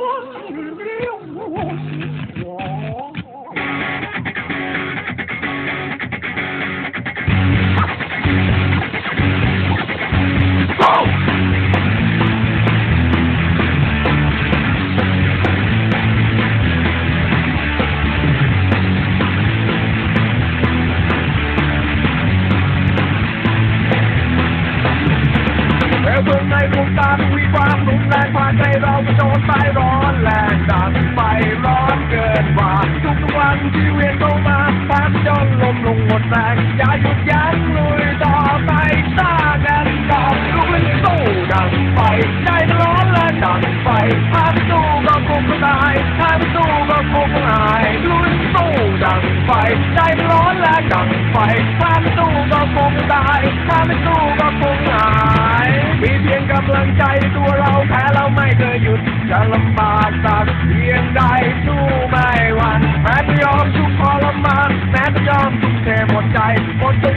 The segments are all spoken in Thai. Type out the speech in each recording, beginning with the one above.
我是你无心的 วาทุกวันที่เวียนเข้ามาพักจนลมลงหมดแรงอย่าหยุดยั้งลุยต่อไปสร้างกันต่อลุกขึ้นสู้ดังไฟใจมันร้อนและดังไฟถ้าไม่สู้ก็คงตายถ้าไม่สู้ก็คงหายลุกขึ้นสู้ดังไฟใจมันร้อนและดังไฟถ้าไม่สู้ก็คงตายถ้าไม่สู้ก็คง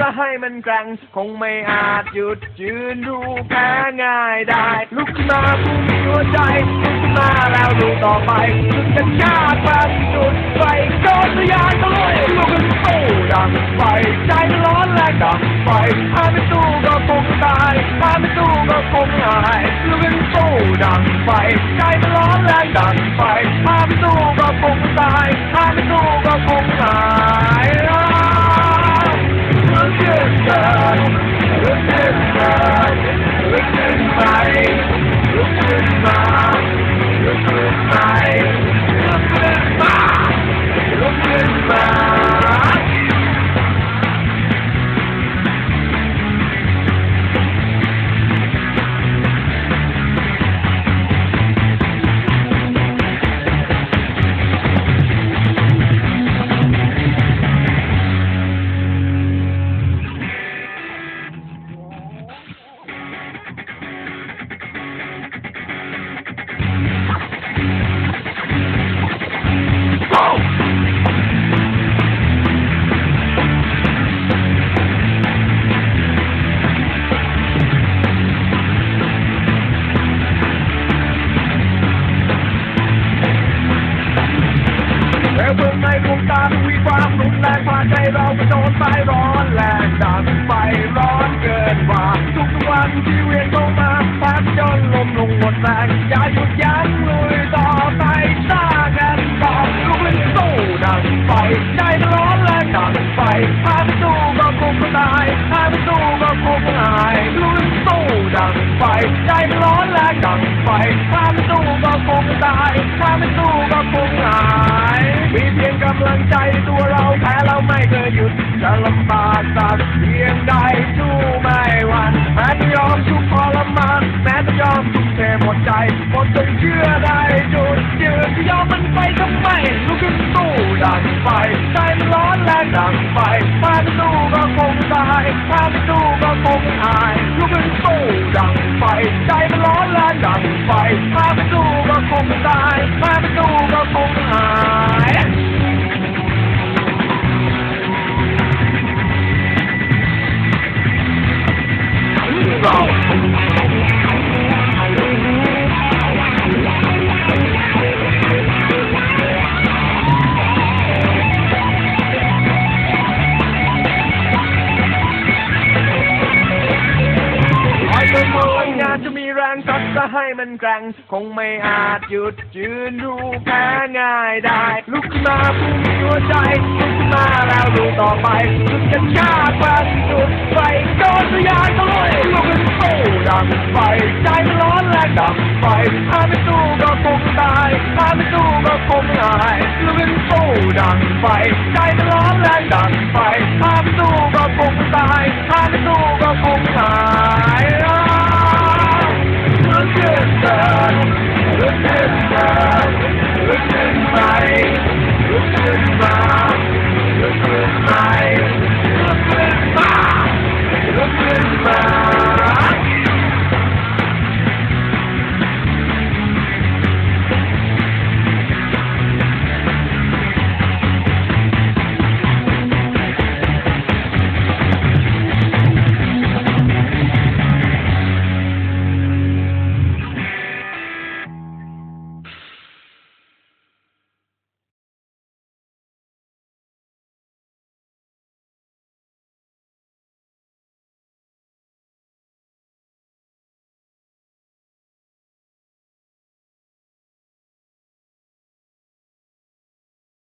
จะให้มันแกร่งคงไม่อาจหยุดยืนดูแพ้ง่ายได้ ลุกขึ้นมาผู้มีหัวใจลุกขึ้นมาแล้วดูต่อไปลุกกันยากมาจุดไฟโดนทะยานตะลุยลุกขึ้นสู้ดังไฟใจมันร้อนแรงดังไฟถ้าไม่สู้ก็คงตายถ้าไม่สู้ก็คงหายลุกขึ้นสู้ดังไฟใจมันร้อนแรงดังไฟถ้าไม่สู้ก็คงตาย ใจเราก็โดนไฟร้อนแรงดันไฟร้อนเกินกว่าทุกวันที่เวียนเข้ามาพักจนลมลงหมดแรงอย่าหยุดยั้งลุยต่อไปสร้างกันต่อลุกขึ้นสู้ดังไฟใจมันร้อนแรงดังไฟถ้าไม่สู้ก็คงตายถ้าไม่สู้ก็คงหายลุกขึ้นสู้ดังไฟใจมันร้อนแรงดังไฟถ้าไม่สู้ก็คงตายถ้าไม่สู้ จะลำบากสักเพียงใดสู้ไม่หวั่นแม้จะยอมทุกทรมานแม้จะยอมทุกเทหมดใจหมดจนเชื่อได้จุดยืนจะยอมมันไปทำไมลุกขึ้นสู้ดังไฟใจมันร้อนแรงดังไฟถ้าไม่สู้ก็คงตายถ้าไม่สู้ก็คงหายลุกขึ้น มันแกร่งคงไม่อาจหยุดยืนดูแพ้ง่ายได้ ลุกขึ้นมาพุ่งหัวใจลุกขึ้นมาแล้วดูต่อไปลุกกันชาบันจุดไฟโดนทะยานทเลยลุกขึ้นสู้ดังไฟใจมันร้อนแรงดังไฟถ้าไม่สู้ก็คงตายถ้าไม่สู้ก็คงหายลุกขึ้นสู้ดังไฟใจมันร้อนแรงดังไฟถ้าไม่สู้ก็คงตายถ้าไม่สู้ก็คง